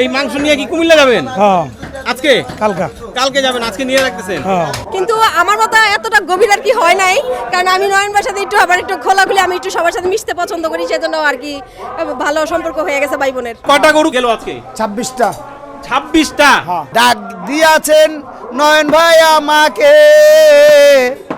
এই মাংস নিয়ে কি কুমিল্লা যাবেন? হ্যাঁ। আজকে? কালকা। কালকে যাবেন আজকে নিয়ে রাখতেছেন? হ্যাঁ। কিন্তু আমার মতো এতটা গভীর আর কি হয় নাই কারণ আমি নয়নবার সাথে একটু আবার একটু খোলাখুলি আমি একটু সবার সাথে মিশতে পছন্দ করি সেজন্য আর কি ভালো সম্পর্ক হয়ে গেছে ভাই বোনের। কটা গরু গেল আজকে? ছাব্বিশটা। ছাব্বিশটা? ডাক দিয়াছেন নয়ন ভাই আমাকে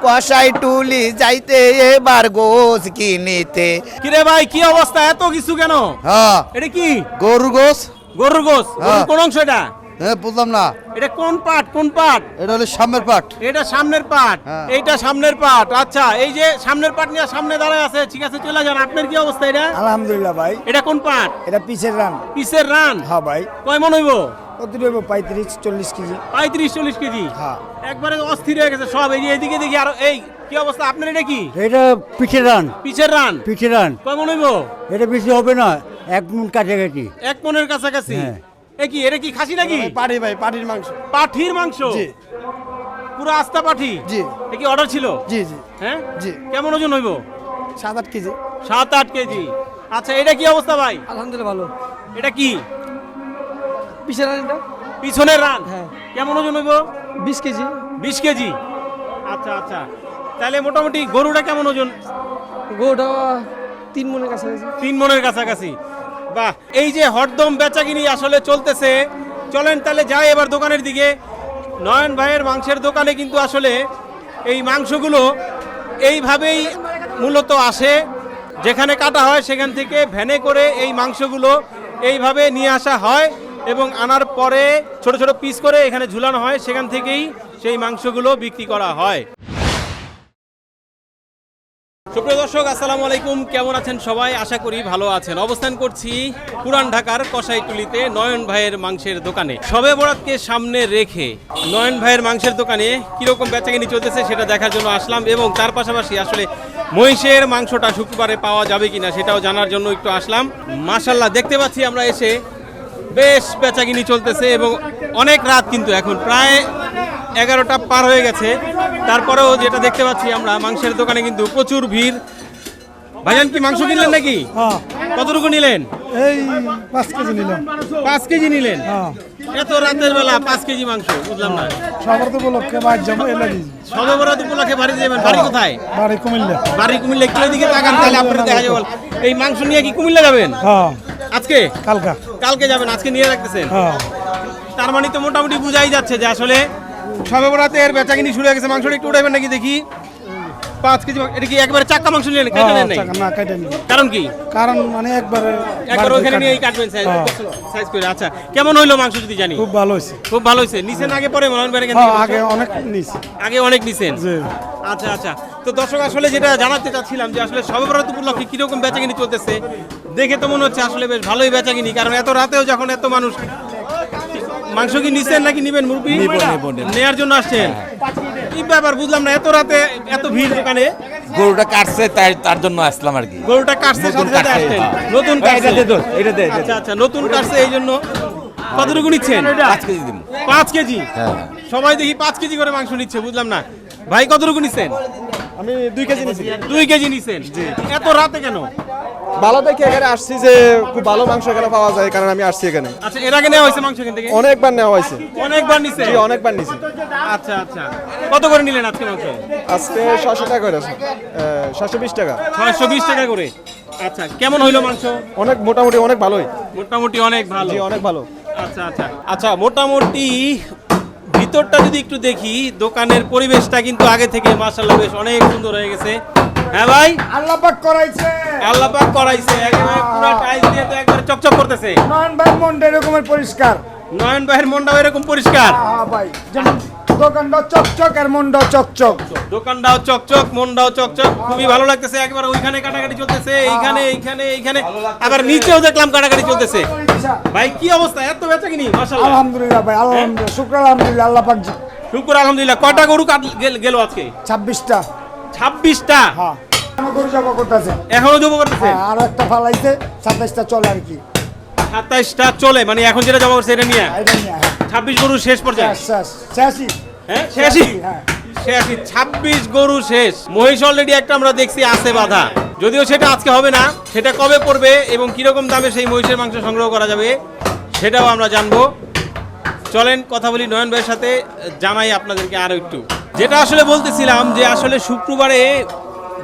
কষাই টুলি যাইতে এবার গোস কিনিতে। কিরে ভাই কি অবস্থা? এত কিছু কেন? হ্যাঁ। এটা কি? গরু গোস গরুর গোস হ্যাঁ। কোন অংশ এটা? হ্যাঁ বুঝলাম না। এটা কোন পাট? কোন পাট? এটা হলো সামনের পাট। এটা সামনের পাট। হ্যাঁ। এইটা সামনের পাট। আচ্ছা এই যে সামনের পাট নিয়ে সামনে দাঁড়ায় আছে ঠিক আছে চলে যান। আপনার কি অবস্থা এটা? আলহামদুলিল্লাহ ভাই। এটা কোন পাট? এটা পিছের রান। পিসের রান? হ্যাঁ ভাই। কয় মন হইব? কত রইব পঁয়ত্রিশ চল্লিশ কেজি। পঁয়ত্রিশ চল্লিশ কেজি? হ্যাঁ। একবারে অস্থির হয়ে গেছে সব। এই এদিকে দেখি আর এই কি অবস্থা? আপনার এটা কি? এটা পিঠের রান। পিছের রান? পিঠের রান। কয় মন হইব? এটা বেশি হবে না। এক মন কাছাকাছি। এক মনের কাছাকাছি? হ্যাঁ। এ কি এটা কি খাসি নাকি? পাটি ভাই পাটির মাংস। পাঠির মাংস? জি। পুরো আস্তা পাঠি? জি। এ কি অর্ডার ছিল? জি জি। হ্যাঁ? জি। কেমন ওজন হইব? সাত আট কেজি। সাত আট কেজি। আচ্ছা এটা কি অবস্থা ভাই? আলহামদুলিল্লাহ ভালো। এটা কি? রানটা? পিছনের রান? হ্যাঁ। কেমন ওজন হইব? বিশ কেজি। বিশ কেজি? আচ্ছা আচ্ছা। তাহলে মোটামুটি গরুটা কেমন ওজন? গোটা তিন মনের কাছাকাছি। তিন মনের কাছাকাছি। বাহ। এই যে হরদম বেচাকিনি আসলে চলতেছে, চলেন তাহলে যাই এবার দোকানের দিকে। নয়ন ভাইয়ের মাংসের দোকানে কিন্তু আসলে এই মাংসগুলো এইভাবেই মূলত আসে। যেখানে কাটা হয় সেখান থেকে ভ্যানে করে এই মাংসগুলো এইভাবে নিয়ে আসা হয় এবং আনার পরে ছোট ছোট পিস করে এখানে ঝুলানো হয়, সেখান থেকেই সেই মাংসগুলো বিক্রি করা হয়। সুপ্রিয় দর্শক, আসসালামু আলাইকুম। কেমন আছেন সবাই? আশা করি ভালো আছেন। অবস্থান করছি পুরান ঢাকার কসাইটুলিতে নয়ন ভাইয়ের মাংসের দোকানে। সবে বরাতকে সামনে রেখে নয়ন ভাইয়ের মাংসের দোকানে কীরকম বেচাকেনি চলতেছে সেটা দেখার জন্য আসলাম এবং তার পাশাপাশি আসলে মহিষের মাংসটা শুক্রবারে পাওয়া যাবে কিনা সেটাও জানার জন্য একটু আসলাম। মাশাল্লাহ দেখতে পাচ্ছি আমরা এসে বেশ বেচাকিনি চলতেছে এবং অনেক রাত কিন্তু এখন। প্রায় এগারোটা পার হয়ে গেছে। তারপরেও যেটা দেখতে পাচ্ছি আমরা মাংসের দোকানে কিন্তু প্রচুর ভিড়। ভাইজান কি মাংস কিনলেন নাকি? হ্যাঁ। কতটুকু নিলেন? এই পাঁচ কেজি নিলাম। পাঁচ কেজি নিলেন? হ্যাঁ। এত রাতের বেলা পাঁচ কেজি মাংস বুঝলাম না। সবার তো উপলক্ষে বাইর যাব এলা উপলক্ষে বাড়ি যাবেন বাড়ি কোথায়? বাড়ি কুমিল্লা। বাড়ি কুমিল্লা একটু দিকে তাকান তাহলে আপনারা দেখা যাবে। এই মাংস নিয়ে কি কুমিল্লা যাবেন? হ্যাঁ। আজকে? কালকা। কালকে যাবেন আজকে নিয়ে রাখতেছেন? হ্যাঁ। তার মানে তো মোটামুটি বুঝাই যাচ্ছে যে আসলে সবে বরাতের বেচাকিনি শুরু হয়ে গেছে। মাংসটা একটু উঠাইবেন নাকি দেখি? পাঁচ কেজি মাংস- এটা কি একবারে চাক্কা মাংস নিলেন কেটে নেন নাই? হ্যাঁ, না কেটে নি কারণ কি? কারণ মানে একবারে একবার ওখানে। নিয়েই কাটবেন সাইজ হ্যাঁ। সাইজ করে। আচ্ছা কেমন হইল মাংস যদি জানি? খুব ভালো হয়েছে। খুব ভালো হয়েছে। নিছেন আগে পরে ভাইয়ের এখান হ্যাঁ আগে অনেক নিয়েছি আগে অনেক নিছেন? জি। আচ্ছা আচ্ছা। তো দর্শক আসলে যেটা জানাতে চাচ্ছিলাম যে আসলে সবে বরাত উপলক্ষে কীরকম বেচাকিনি চলতেছে দেখে তো মনে হচ্ছে আসলে বেশ ভালোই বেচাকিনি কারণ এত রাতেও যখন এত মানুষ মাংস কি নিছেন নাকি নিবেন মুরগি নেয়ার জন্য আসছেন। কি ব্যাপার বুঝলাম না এত রাতে এত ভিড় দোকানে? গরুটা কাটছে তাই তার জন্য আসলাম আর কি। গরুটা কাটছে নতুন সাথে সাথে কাটছে, আসছেন। হ্যাঁ। নতুন কাটছে। এটা দে আচ্ছা আচ্ছা নতুন কাটছে এই জন্য কতটুকু নিচ্ছেন? পাঁচ কেজি পাঁচ কেজি? হ্যাঁ। সবাই দেখি পাঁচ কেজি করে মাংস নিচ্ছে বুঝলাম না। ভাই কতটুকু নিচ্ছেন? আমি দুই কেজি নিয়েছি দুই কেজি নিচ্ছেন এত রাতে কেন? ভালো দেখে এখানে আসছি যে খুব ভালো মাংস এখানে পাওয়া যায় কারণ আমি আসছি এখানে। আচ্ছা এর আগে নেওয়া হয়েছে মাংস এখান থেকে? অনেকবার নেওয়া হয়েছে। অনেকবার নিছে জি অনেকবার নিয়েছি আচ্ছা আচ্ছা। কত করে নিলেন আজকে মাংস? আজকে ছশো টাকা করে আছে। ছশো বিশ টাকা। ছয়শো বিশ টাকা করে। আচ্ছা কেমন হইল মাংস? অনেক মোটামুটি অনেক ভালোই। মোটামুটি অনেক ভালো। জি অনেক ভালো। আচ্ছা আচ্ছা। আচ্ছা মোটামুটি ভিতরটা যদি একটু দেখি দোকানের পরিবেশটা কিন্তু আগে থেকে মাসাল্লা বেশ অনেক সুন্দর হয়ে গেছে। হ্যাঁ ভাই? আল্লাহ পাক করাইছে। আল্লাহ পাক করাইছে একেবারে পুরো টাইলস দিয়ে তো একবারে চকচক করতেছে। নয়ন ভাই মনটা এরকমের পরিষ্কার। নয়ন ভাইয়ের মনটাও এরকম পরিষ্কার। হ্যাঁ ভাই যেমন দোকানটা চকচক আর মনটা চকচক। দোকানটাও চকচক মনটাও চকচক। খুবই ভালো লাগতেছে একবার ওইখানে কাটাকাটি চলতেছে এইখানে এইখানে এইখানে। আবার নিচেও দেখলাম কাটাকাটি চলতেছে। ভাই কি অবস্থা? এত বেচা কিনি মাশাআল্লাহ। আলহামদুলিল্লাহ ভাই আলহামদুলিল্লাহ। শুক্র আলহামদুলিল্লাহ আল্লাহ পাক শুকুর আলহামদুলিল্লাহ। কয়টা গরু কাট গেল- আজকে? ছাব্বিশটা। ছাব্বিশটা? হ্যাঁ। গরু জবা করতেছে। এখনও জমা করতেছে? হ্যাঁ আরও একটা ফালাইছে সাতাইশটা চলে আর কি। সাতাইশটা চলে মানে এখন যেটা জমা করছে এটা নিয়ে? হ্যাঁ ছাব্বিশ গরু শেষ পর্যায়ে? শেষ শেষই হ্যাঁ শেষই ছিয়াশি ছাব্বিশ গরু শেষ। মহিষ অলরেডি একটা আমরা দেখছি আছে বাধা। যদিও সেটা আজকে হবে না, সেটা কবে পড়বে এবং কীরকম দামে সেই মহিষের মাংস সংগ্রহ করা যাবে, সেটাও আমরা জানব। চলেন, কথা বলি নয়ন ভাইয়ের সাথে, জানাই আপনাদেরকে আরও একটু। যেটা আসলে বলতেছিলাম যে আসলে শুক্রবারে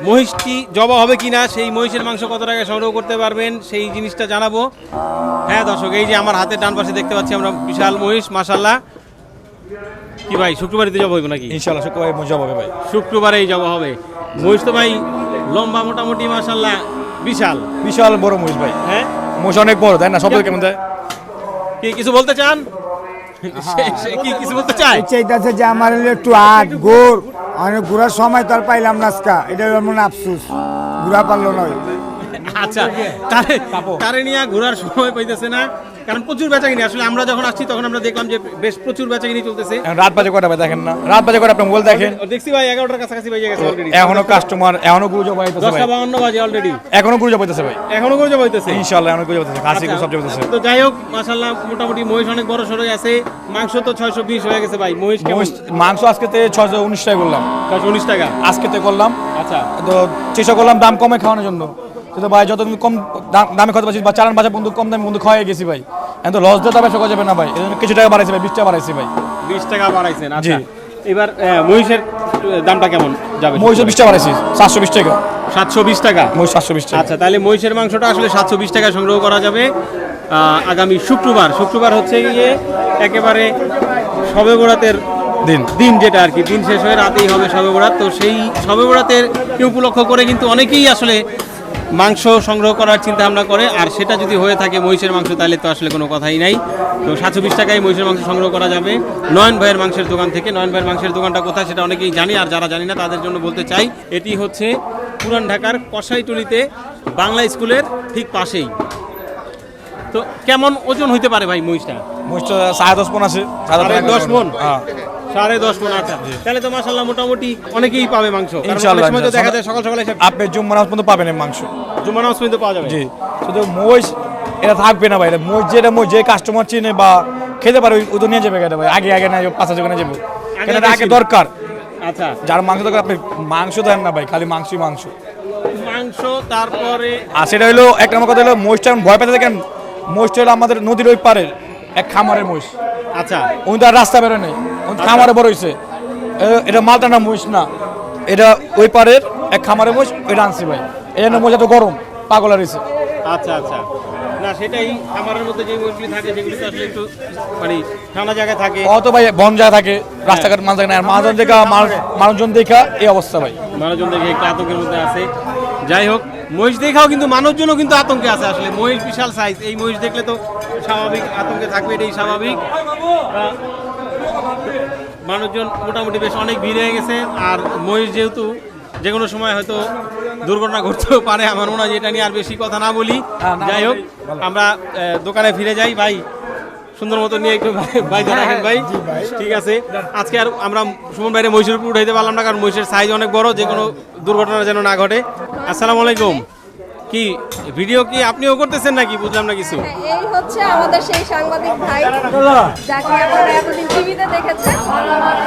মহিষটি জবা হবে কিনা, সেই মহিষের মাংস কত টাকা সংগ্রহ করতে পারবেন, সেই জিনিসটা জানাব। হ্যাঁ দর্শক, এই যে আমার হাতের ডান পাশে দেখতে পাচ্ছি আমরা বিশাল মহিষ মাসাল্লাহ কি ভাই নাকি? ইনশাল্লাহ শুক্রবার মজা হবে ভাই। শুক্রবারেই হবে। মহিষ তো ভাই লম্বা মোটামুটি বিশাল। বিশাল বড় মহিষ ভাই। হ্যাঁ? মহিষ অনেক বড় তাই না? শব্দ কেমন দেয়? কি কিছু বলতে চান? সে কি কিছু বলতে চাইতেছে যে আমার একটু আট গোর অনেক ঘোরার সময় তো আর পাইলাম না আজকা। এটা মনে আফসুস ঘোরা পারল নয় আচ্ছা তারে তারে নিয়ে ঘোরার সময় পাইতেছে না। কারণ প্রচুর বেচাকিনি আসলে আমরা যখন আসছি তখন আমরা দেখলাম যে বেশ প্রচুর বেচাকিনি চলতেছে। রাত বাজে কটা ভাই দেখেন না? রাত বাজে কটা আপনি মোবাইল দেখেন? দেখছি ভাই এগারোটার কাছাকাছি বেজে গেছে অলরেডি এখনও কাস্টমার এখনও গুজব পাইতেছে ভাই। দশটা বাউন্ন বাজে অলরেডি এখনও গুজব পাইতেছে ভাই। এখনও করে পাইতেছে ইনশাল্লাহ এখনও গুজব পাইতেছে খাসি সব পাইতেছে তো যাই হোক মাসাল্লাহ মোটামুটি মহিষ অনেক বড় সড়ই আছে। মাংস তো ছয়শো বিশ হয়ে গেছে ভাই। মহিষ কেমন? মাংস আজকে তে ছয়শো উনিশ টাকা করলাম। ছয়শো উনিশ টাকা? আজকে তে করলাম। আচ্ছা। তো চেষ্টা করলাম দাম কমে খাওয়ানোর জন্য। কিন্তু ভাই যত তুমি কম দাম- খাওয়াতে পারছি বা চালান বাজার বন্ধু কম দামে বন্ধু খাওয়াই গেছি ভাই। এখন তো লস দিয়ে তো ব্যবসা করা যাবে না ভাই। এই জন্য কিছু টাকা বাড়াইছি ভাই বিশ টাকা বাড়াইছি ভাই। বিশ টাকা বাড়াইছেন আচ্ছা। জি। এবার মহিষের দামটা কেমন যাবে? মহিষের বিশ টাকা বাড়াইছি সাতশো বিশ টাকা। সাতশো বিশ টাকা? মহিষ সাতশো বিশ টাকা। আচ্ছা তাহলে মহিষের মাংসটা আসলে সাতশো বিশ টাকা সংগ্রহ করা যাবে। আগামী শুক্রবার। শুক্রবার হচ্ছে গিয়ে একেবারে শবে বরাতের দিন। দিন যেটা আর কি। দিন শেষ হয়ে রাতেই হবে শবে বরাত। তো সেই শবে বরাতের উপলক্ষ করে কিন্তু অনেকেই আসলে মাংস সংগ্রহ করার চিন্তা ভাবনা করে আর সেটা যদি হয়ে থাকে মহিষের মাংস তাহলে তো আসলে কোনো কথাই নাই। তো সাতশো বিশ টাকায় মহিষের মাংস সংগ্রহ করা যাবে। নয়ন ভাইয়ের মাংসের দোকান থেকে নয়ন ভাইয়ের মাংসের দোকানটা কোথায় সেটা অনেকেই জানি আর যারা জানি না তাদের জন্য বলতে চাই এটি হচ্ছে পুরান ঢাকার কসাইটুলিতে বাংলা স্কুলের ঠিক পাশেই। তো কেমন ওজন হইতে পারে ভাই মহিষটা? মহিষটা সাড়ে দশ পন আছে। সাড়ে দশ মণ? হ্যাঁ। সাড়ে দশ মন আচ্ছা তাহলে তো মাসাল্লাহ মোটামুটি অনেকেই পাবে মাংস। ইনশাল্লাহ, সময় তো দেখা যায় সকাল সকাল আপনি জুম্মা নামাজ পর্যন্ত পাবেন মাংস। জুম্মা নামাজ পর্যন্ত পাওয়া যাবে। জি। শুধু মহিষ এটা থাকবে না ভাই এটা মহিষ যেটা মহিষ যে কাস্টমার চিনে বা খেতে পারে ওই- তো নিয়ে যাবে এটা ভাই। আগে আগে না পাঁচ হাজার নিয়ে যাব। কেন এটা আগে দরকার। আচ্ছা। যার মাংস দরকার আপনি মাংস দেন না ভাই খালি মাংসই মাংস। মাংস তারপরে আর সেটা হলো এক নম্বর কথা হলো মহিষটা ভয় পেতে দেখেন মহিষটা হলো আমাদের নদীর ওই পারে এক খামারের মহিষ। আচ্ছা। উনি তো আর রাস্তা বেরো নেই। খামারে বড় হয়েছে এটা মালটানা মহিষ না। এটা ওই পারের এক খামারে মহিষ ওইটা আনছি ভাই। এই জন্য মহিষ এত গরম পাগল হয়েছে আচ্ছা আচ্ছা। না সেটাই খামারের মধ্যে যে মহিষগুলি থাকে সেগুলি আসলে একটু মানে ঠান্ডা জায়গায় থাকে। অত ভাই বন জায়গা থাকে রাস্তাঘাট মানুষ থাকে না। আর মানুষজন দেখা মানুষজন দেখা এই অবস্থা ভাই। মানুষজন দেখে একটু আতঙ্কের মধ্যে আছে। যাই হোক মহিষ দেখাও কিন্তু মানুষজনও কিন্তু আতঙ্কে আছে আসলে। মহিষ বিশাল সাইজ এই মহিষ দেখলে তো স্বাভাবিক আতঙ্কে থাকবে এটাই স্বাভাবিক। মানুষজন মোটামুটি বেশ অনেক ভিড় হয়ে গেছে। আর মহিষ যেহেতু যে কোনো সময় হয়তো দুর্ঘটনা ঘটতেও পারে আমার মনে হয় এটা নিয়ে আর বেশি কথা না বলি। যাই হোক আমরা দোকানে ফিরে যাই। ভাই সুন্দর মতো নিয়ে একটু বাইরে রাখেন ভাই। ঠিক আছে। আজকে আর আমরা সুমন বাইরে মহিষের উপর উঠাইতে পারলাম না কারণ মহিষের সাইজ অনেক বড় যে কোনো দুর্ঘটনা যেন না ঘটে। আসসালামু আলাইকুম। কি ভিডিও কি আপনিও করতেছেন নাকি? বুঝলাম না কিছু। এই হচ্ছে আমাদের সেই সাংবাদিক ভাই যাকে আপনারা এতদিন টিভিতে দেখেছেন।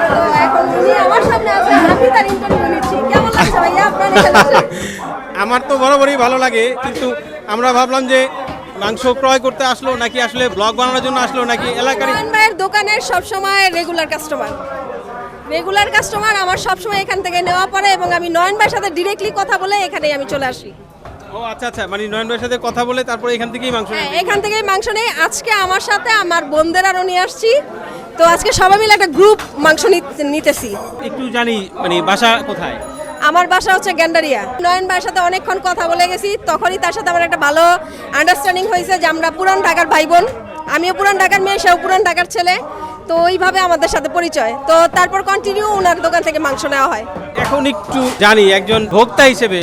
তো এখন উনি আমার সামনে আছে আমি তার ইন্টারভিউ নিচ্ছি। কেমন লাগছে ভাইয়া? আপনার আমার তো বরাবরই ভালো লাগে কিন্তু আমরা ভাবলাম যে মাংস ক্রয় করতে আসলো নাকি আসলে ব্লগ বানানোর জন্য আসলো নাকি এলাকার ভাইয়ের দোকানের সবসময় রেগুলার কাস্টমার রেগুলার কাস্টমার আমার সবসময় এখান থেকে নেওয়া পড়ে এবং আমি নয়ন ভাইয়ের সাথে ডিরেক্টলি কথা বলে এখানেই আমি চলে আসি। ও আচ্ছা আচ্ছা মানে নয়ন ভাইয়ের সাথে কথা বলে তারপরে এখান থেকেই মাংস হ্যাঁ এখান থেকেই মাংস নেই আজকে আমার সাথে আমার বোনদের আরও নিয়ে আসছি। তো আজকে সবাই মিলে একটা গ্রুপ মাংস নিতে- নিতেছি। একটু জানি মানে বাসা কোথায়? আমার বাসা হচ্ছে গ্যান্ডারিয়া। নয়ন ভাইয়ের সাথে অনেকক্ষণ কথা বলে গেছি তখনই তার সাথে আমার একটা ভালো আন্ডারস্ট্যান্ডিং হয়েছে যে আমরা পুরান ঢাকার ভাই বোন আমিও পুরান ঢাকার মেয়ে সেও পুরান ঢাকার ছেলে। তো ওইভাবে আমাদের সাথে পরিচয়। তো তারপর কন্টিনিউ ওনার দোকান থেকে মাংস নেওয়া হয়। এখন একটু জানি একজন ভোক্তা হিসেবে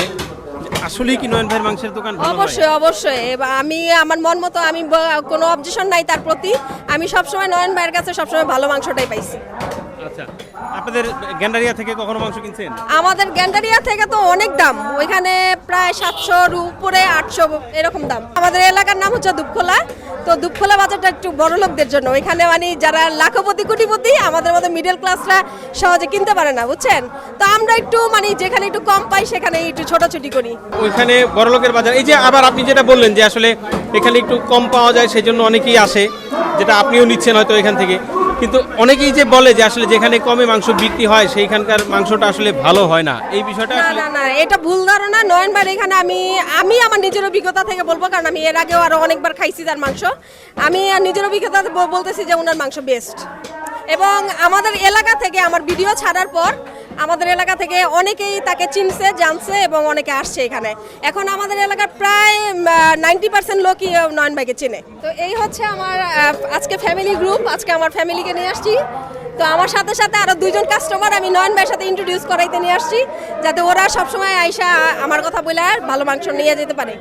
আসলেই কি নয়ন ভাইয়ের মাংসের দোকান? অবশ্যই অবশ্যই। এবার আমি, আমার মন মতো আমি ব- কোনো অবজেশন নাই তার প্রতি। আমি সবসময় নয়ন ভাইয়ের কাছে সবসময় ভালো মাংসটাই পাইছি। আচ্ছা আপনাদের গ্যান্ডারিয়া থেকে কখনো মাংস কিনছেন? আমাদের গ্যান্ডারিয়া থেকে তো অনেক দাম। ওইখানে প্রায় সাতশোর উপরে আটশো এরকম দাম। আমাদের এলাকার নাম হচ্ছে দুপখোলা। তো দুপখোলা বাজারটা একটু বড় লোকদের জন্য। ওইখানে মানে যারা লাখপতি কোটিপতি আমাদের মতো মিডল ক্লাসরা সহজে কিনতে পারে না বুঝছেন? তো আমরা একটু মানে যেখানে একটু কম পাই সেখানে একটু ছোটাছুটি করি। ওইখানে বড়লোকের বাজার। এই যে আবার আপনি যেটা বললেন যে আসলে এখানে একটু কম পাওয়া যায় সেই জন্য অনেকেই আসে যেটা আপনিও নিচ্ছেন হয়তো এখান থেকে। কিন্তু অনেকেই যে বলে যে আসলে যেখানে কমে মাংস বিক্রি হয় সেইখানকার মাংসটা আসলে ভালো হয় না। এই বিষয়টা না আসলে না না এটা ভুল ধারণা। নয়নবার এখানে আমি আমি আমার নিজের অভিজ্ঞতা থেকে বলব কারণ আমি এর আগেও আরও অনেকবার খাইছি তার মাংস। আমি আর নিজের অভিজ্ঞতা বলতেছি যে ওনার মাংস বেস্ট এবং আমাদের এলাকা থেকে আমার ভিডিও ছাড়ার পর আমাদের এলাকা থেকে অনেকেই তাকে চিনছে, জানছে এবং অনেকে আসছে এখানে। এখন আমাদের এলাকার প্রায় নাইনটি পার্সেন্ট লোকই নয়ন ভাইকে চেনে। তো এই হচ্ছে আমার আজকে ফ্যামিলি গ্রুপ আজকে আমার ফ্যামিলিকে নিয়ে আসছি। তো আমার সাথে সাথে আরও দুইজন কাস্টমার আমি নয়ন ভাইয়ের সাথে ইন্ট্রোডিউস করাইতে নিয়ে আসছি, যাতে ওরা সবসময় আইসা আমার কথা বলে আর ভালো মাংস নিয়ে যেতে পারে।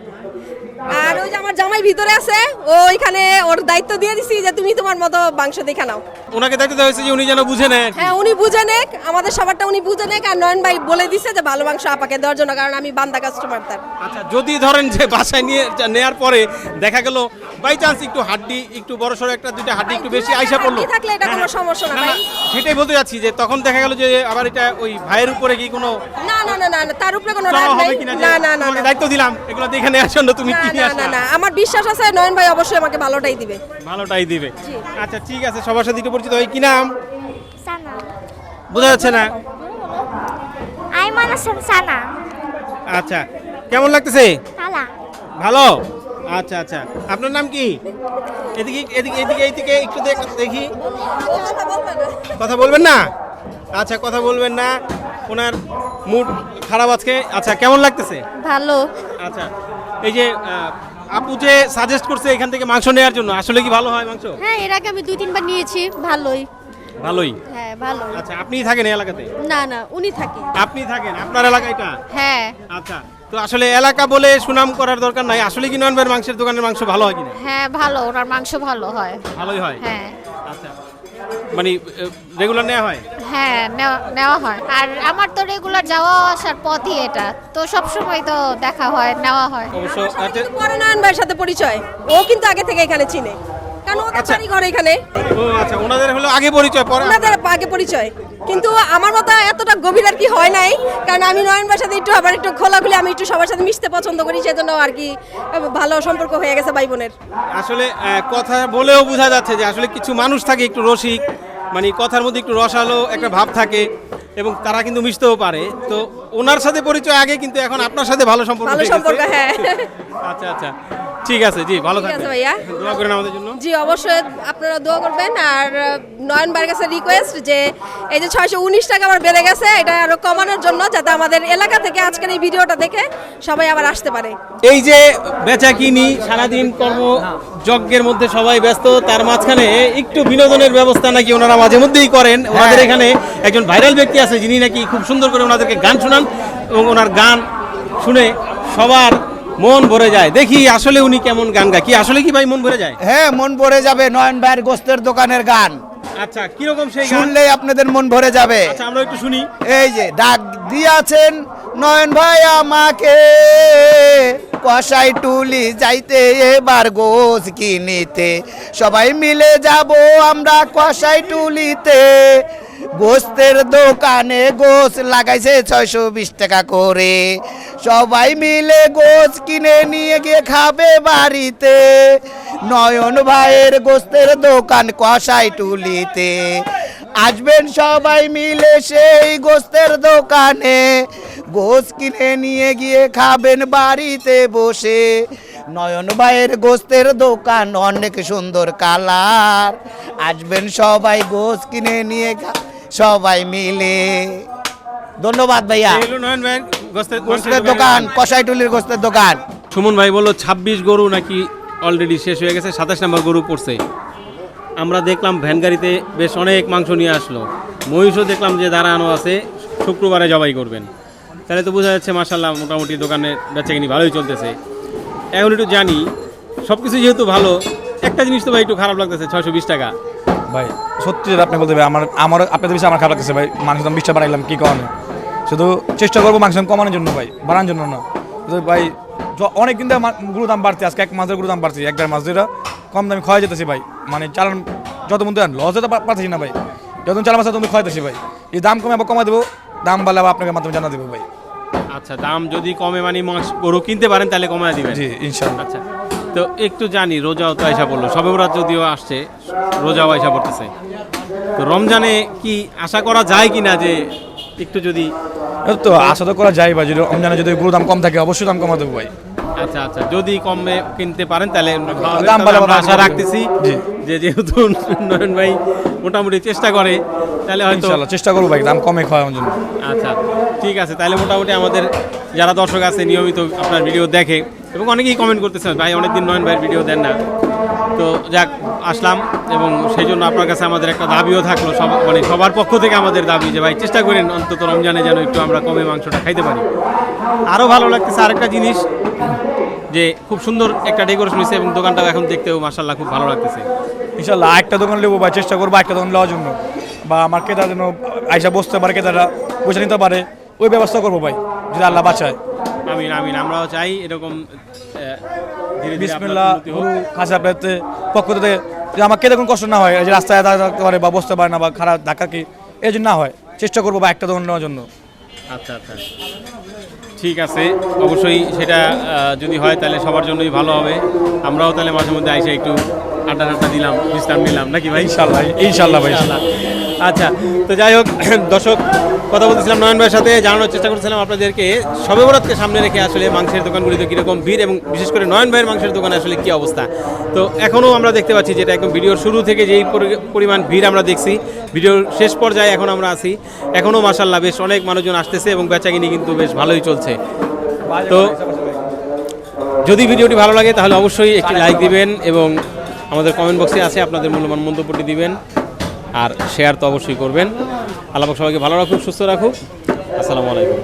আর ওই যে আমার জামাই ভিতরে আছে ও ওইখানে ওর দায়িত্ব দিয়ে দিছি যে তুমি তোমার মতো মাংস দেখে নাও। ওনাকে দায়িত্ব দেওয়া হয়েছে যে উনি যেন বুঝে নেয় হ্যাঁ উনি বুঝে নেক আমাদের সবারটা উনি বুঝে নেক আর নয়ন ভাই বলে দিছে যে ভালো মাংস আপাকে দেওয়ার জন্য কারণ আমি বান্দা কাস্টমার তার। আচ্ছা যদি ধরেন যে বাসায় নিয়ে নেয়ার পরে দেখা গেল বাই চান্স একটু হাড্ডি একটু বড় সড়ো একটা দুইটা হাড্ডি একটু বেশি আইসা পড়ল। থাকলে এটা কোনো হ্যাঁ, সমস্যা না না, ভাই। সেটাই বলতে যাচ্ছি যে তখন দেখা গেল যে আবার এটা ওই ভাইয়ের উপরে কি কোনো না না না না না, তার উপরে কোনো রাগ নাই। না না না না। দায়িত্ব দিলাম এগুলো দেখে নিয়ে আসুন তুমি না কি নিয়ে না না না আমার বিশ্বাস আছে নয়ন ভাই অবশ্যই আমাকে ভালোটাই দিবে। ভালোটাই দিবে। আচ্ছা ঠিক আছে সবার সাথে একটু পরিচিত হয় কি নাম? সানা। বোঝা যাচ্ছে না। আইমান সানা। আচ্ছা কেমন লাগতেছে? ভালো? আচ্ছা আচ্ছা। আপনার নাম কি? এদিকে এদিকে এদিকে এইদিকে একটু দেখ- কথা বলবেন না? আচ্ছা কথা বলবেন না। ওনার মুড খারাপ আজকে। আচ্ছা কেমন লাগতেছে? ভালো। আচ্ছা এই যে আপু যে সাজেস্ট করছে এখান থেকে মাংস নেওয়ার জন্য আসলে কি ভালো হয় মাংস? হ্যাঁ এর আগে আমি দুই তিনবার নিয়েছি। ভালোই। ভালোই? হ্যাঁ ভালো আচ্ছা আপনিই থাকেন এই এলাকাতে? না না উনি থাকে আপনি থাকেন আপনার এলাকা এটা? হ্যাঁ। আচ্ছা তো আসলে এলাকা বলে সুনাম করার দরকার নাই। আসলে কি ননবের মাংসের দোকানের মাংস ভালো হয় কিনা? হ্যাঁ ভালো। ওনার মাংস ভালো হয়। ভালোই হয়? হ্যাঁ। আচ্ছা। মানে রেগুলার নেওয়া হয়? হ্যাঁ নেওয়া- নেওয়া হয়। আর আমার তো রেগুলার যাওয়া আসার পথই এটা। তো সব সময় তো দেখা হয় নেওয়া হয়। অবশ্য আচ্ছা, পরে নয়ন ভাইয়ের সাথে পরিচয়। ও কিন্তু আগে থেকে এখানে চিনে। কারণ ওদের আচ্ছা। বাড়ি ঘর এখানে? ও আচ্ছা ওনাদের হলো আগে পরিচয় পরে ওনাদের আগে পরিচয়। কিন্তু আমার মতো এতটা গভীর আর কি হয় নাই কারণ আমি নয়ন ভাইয়ের সাথে একটু আবার একটু খোলাখুলি আমি একটু সবার সাথে মিশতে পছন্দ করি সেজন্য আর কি ভালো সম্পর্ক হয়ে গেছে ভাই বোনের। আসলে কথা বলেও বোঝা যাচ্ছে যে আসলে কিছু মানুষ থাকে একটু রসিক মানে কথার মধ্যে একটু রসালো একটা ভাব থাকে এবং তারা কিন্তু মিশতেও পারে। তো ওনার সাথে পরিচয় আগে কিন্তু এখন আপনার সাথে ভালো সম্পর্ক ভালো সম্পর্ক, হ্যাঁ। আচ্ছা আচ্ছা। ঠিক আছে জি ভালো ঠিক আছে ভাইয়া। দোয়া করেন আমাদের জন্য। জি অবশ্যই আপনারা দোয়া করবেন। আর নয়ন ভাইয়ের কাছে রিকোয়েস্ট যে এই যে ছয়শো উনিশ টাকা আবার বেড়ে গেছে এটা আরও কমানোর জন্য যাতে আমাদের এলাকা থেকে আজকের এই ভিডিওটা দেখে সবাই আবার আসতে পারে। এই যে বেচা কিনি সারাদিন কর্ম যজ্ঞের মধ্যে সবাই ব্যস্ত তার মাঝখানে একটু বিনোদনের ব্যবস্থা নাকি ওনারা মাঝে মধ্যেই করেন। ওনাদের এখানে একজন ভাইরাল ব্যক্তি আছে যিনি নাকি খুব সুন্দর করে ওনাদেরকে গান শোনান এবং ওনার গান শুনে সবার মন ভরে যায়। দেখি আসলে উনি কেমন গান গায়। কি আসলে কি ভাই মন ভরে যায়? হ্যাঁ মন ভরে যাবে নয়ন ভাইয়ের গোস্তের দোকানের গান। আচ্ছা কীরকম সেই শুনলেই আপনাদের মন ভরে যাবে। আচ্ছা আমরা একটু শুনি। এই যে ডাক দিয়াছেন নয়ন ভাই আমাকে। কষাই টুলি যাইতে এবার গোস কিনিতে। সবাই মিলে যাব আমরা কষাই টুলিতে। গোস্তের দোকানে গোস লাগাইছে ছয়শো বিশ টাকা করে। সবাই মিলে গোস কিনে নিয়ে গিয়ে খাবে বাড়িতে। নয়ন ভাইয়ের গোস্তের দোকান কষাই টুলিতে। আসবেন সবাই মিলে সেই গোস্তের দোকানে। গোস কিনে নিয়ে গিয়ে খাবেন বাড়িতে বসে। নয়ন ভাইয়ের গোস্তের দোকান অনেক সুন্দর কালার। আসবেন সবাই গোস কিনে নিয়ে খা- সবাই মিলে। ধন্যবাদ ভাইয়া। গোস্তের দোকান। কষাইটুলির গোস্তের দোকান। সুমন ভাই বলল ছাব্বিশ গরু নাকি অলরেডি শেষ হয়ে গেছে সাতাশ নম্বর গরু পড়ছে। আমরা দেখলাম ভ্যান গাড়িতে বেশ অনেক মাংস নিয়ে আসলো। মহিষও দেখলাম যে দাঁড়ানো আছে শুক্রবারে জবাই করবেন। তাহলে তো বোঝা যাচ্ছে মাসাল্লাহ মোটামুটি দোকানের বেচাকিনি ভালোই চলতেছে। এখন একটু জানি সব কিছু যেহেতু ভালো একটা জিনিস তো ভাই একটু খারাপ লাগতেছে ছয়শো বিশ টাকা। ভাই সত্যি যেটা আপনি বলতে ভাই আমার আমার আপনাদের বিষয়ে আমার খারাপ লাগতেছে ভাই মাংস দাম বিশটা বাড়াইলাম কী কারণে শুধু চেষ্টা করব মাংস দাম কমানোর জন্য ভাই বাড়ানোর জন্য না। ভাই অনেক দিন গুরু দাম বাড়ছে আজকে এক মাস ধরে গুরু দাম বাড়ছে এক দেড় মাস ধরে কম দামে খাওয়া যেতেছি ভাই। মানে চালান যত মধ্যে লস যেতে পারতেছি না ভাই। যত চালান মাসে তুমি খাওয়াইতেছি ভাই। এই দাম কমে আবার কমা দেবো দাম বাড়লে আবার আপনাকে মাধ্যমে জানা দেবো ভাই। আচ্ছা দাম যদি কমে মানে মাংস গরু কিনতে পারেন তাহলে কমায় দিবেন। জি ইনশাল্লাহ। আচ্ছা। তো একটু জানি রোজাও তো আয়সা পড়ল। সবে বরাত যদিও আসছে রোজাও আয়সা পড়তেছে। তো রমজানে কি আশা করা যায় কি না যে একটু যদি তো আশা তো করা যায় ভাই যদি রমজানে যদি গরু দাম কম থাকে অবশ্যই দাম কমা দেবো ভাই। আচ্ছা আচ্ছা যদি কমে কিনতে পারেন তাহলে দাম আশা রাখতেছি যে যেহেতু নয়ন ভাই মোটামুটি চেষ্টা করে তাহলে হয়তো চেষ্টা করব ভাই দাম কমে খাওয়ানোর জন্য। আচ্ছা ঠিক আছে তাহলে মোটামুটি আমাদের যারা দর্শক আছে নিয়মিত আপনার ভিডিও দেখে এবং অনেকেই কমেন্ট করতেছেন, ভাই, অনেকদিন নয়ন ভাইয়ের ভিডিও দেন না। তো যাক, আসলাম এবং সেই জন্য আপনার কাছে আমাদের একটা দাবিও থাকল, সব মানে সবার পক্ষ থেকে আমাদের দাবি যে, ভাই, চেষ্টা করেন অন্তত রমজানে যেন একটু আমরা কমে মাংসটা খাইতে পারি। আরও ভালো লাগতেছে আরেকটা জিনিস, যে খুব সুন্দর একটা ডেকোরেশন হয়েছে এবং দোকানটাও এখন দেখতেও মাসাল্লাহ খুব ভালো লাগতেছে। ইনশাল্লাহ একটা দোকান নেব, ভাই, চেষ্টা করব একটা দোকান নেওয়ার জন্য। বা আমার ক্রেতা যেন আইসা বসতে পারে, ক্রেতারা বসে নিতে পারে। ওই ব্যবস্থা করব, ভাই, যদি আল্লাহ বাঁচায়। আমিন আমিন। আমরাও চাই এরকম ধীরে খাসি পক্ষ থেকে যে আমার কষ্ট না হয় যে রাস্তায় থাকতে পারে বা বসতে পারে না বা খারাপ ধাক্কা কি এই জন্য না হয়। চেষ্টা করব বা একটা দোকান নেওয়ার জন্য। আচ্ছা আচ্ছা। ঠিক আছে অবশ্যই সেটা যদি হয় তাহলে সবার জন্যই ভালো হবে। আমরাও তাহলে মাঝে মধ্যে আইসে একটু আড্ডা টাড্ডা দিলাম বিশ্রাম নিলাম নাকি ভাই? ইনশাল্লাহ ইনশাল্লাহ ভাই। ইনশাআল্লাহ। আচ্ছা তো যাই হোক, দর্শক, কথা বলতেছিলাম নয়ন ভাইয়ের সাথে, জানানোর চেষ্টা করছিলাম আপনাদেরকে সবে বরাতকে সামনে রেখে আসলে মাংসের দোকানগুলিতে কীরকম ভিড় এবং বিশেষ করে নয়ন ভাইয়ের মাংসের দোকানে আসলে কী অবস্থা। তো এখনও আমরা দেখতে পাচ্ছি যেটা একদম ভিডিওর শুরু থেকে যেই পরি- পরিমাণ ভিড় আমরা দেখছি, ভিডিওর শেষ পর্যায়ে এখন আমরা আছি। এখনও মাসাল্লাহ বেশ অনেক মানুষজন আসতেছে এবং বেচাকিনি কিন্তু বেশ ভালোই চলছে। তো যদি ভিডিওটি ভালো লাগে তাহলে অবশ্যই একটি লাইক দিবেন এবং আমাদের কমেন্ট বক্সে আছে আপনাদের মূল্যবান মন্তব্যটি দিবেন। আর শেয়ার তো অবশ্যই করবেন। আল্লাহ সবাইকে ভালো রাখুক সুস্থ রাখুক। আসসালামু আলাইকুম।